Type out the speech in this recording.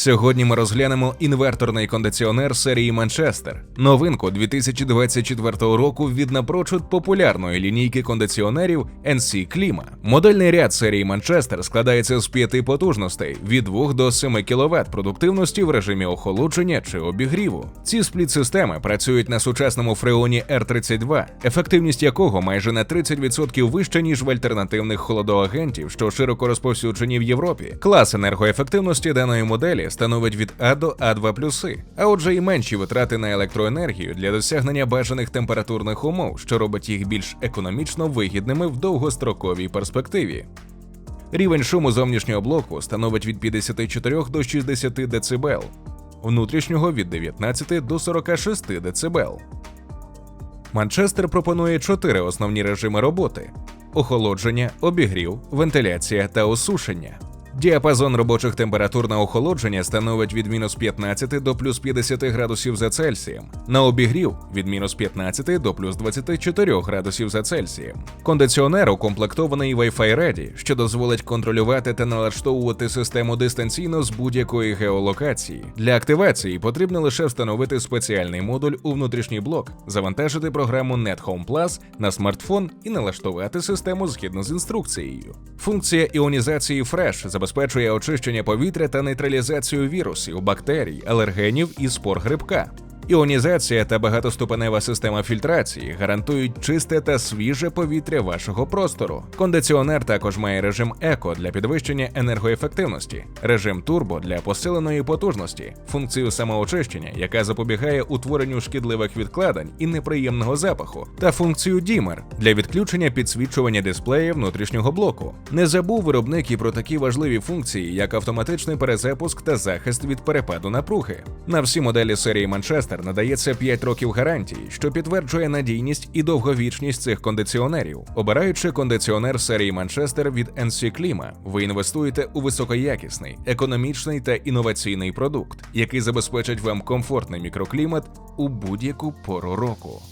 Сьогодні ми розглянемо інверторний кондиціонер серії Манчестер, новинку 2024 року від напрочуд популярної лінійки кондиціонерів NC Klima. Модельний ряд серії Манчестер складається з п'яти потужностей від 2 до 7 кВт продуктивності в режимі охолодження чи обігріву. Ці спліт-системи працюють на сучасному фреоні R32, ефективність якого майже на 30% вища ніж в альтернативних холодоагентів, що широко розповсюджені в Європі. Клас енергоефективності даної моделі становить від А до А2+, а отже і менші витрати на електроенергію для досягнення бажаних температурних умов, що робить їх більш економічно вигідними в довгостроковій перспективі. Рівень шуму зовнішнього блоку становить від 54 до 60 дБ, внутрішнього від 19 до 46 дБ. Манчестер пропонує чотири основні режими роботи: охолодження, обігрів, вентиляція та осушення. Діапазон робочих температур на охолодження становить від мінус 15 до плюс 50 градусів за Цельсієм, на обігрів від мінус 15 до плюс 24 градусів за Цельсієм. Кондиціонер укомплектований Wi-Fi Ready, що дозволить контролювати та налаштовувати систему дистанційно з будь-якої геолокації. Для активації потрібно лише встановити спеціальний модуль у внутрішній блок, завантажити програму NetHome Plus на смартфон і налаштувати систему згідно з інструкцією. Функція іонізації Fresh забезпечує очищення повітря та нейтралізацію вірусів, бактерій, алергенів і спор грибка. Іонізація та багатоступенева система фільтрації гарантують чисте та свіже повітря вашого простору. Кондиціонер також має режим еко для підвищення енергоефективності, режим турбо для посиленої потужності, функцію самоочищення, яка запобігає утворенню шкідливих відкладень і неприємного запаху, та функцію дімер для відключення підсвічування дисплея внутрішнього блоку. Не забув виробник і про такі важливі функції, як автоматичний перезапуск та захист від перепаду напруги. На всі моделі серії Манчестер надається 5 років гарантії, що підтверджує надійність і довговічність цих кондиціонерів. Обираючи кондиціонер серії Манчестер від NC Klima, ви інвестуєте у високоякісний, економічний та інноваційний продукт, який забезпечить вам комфортний мікроклімат у будь-яку пору року.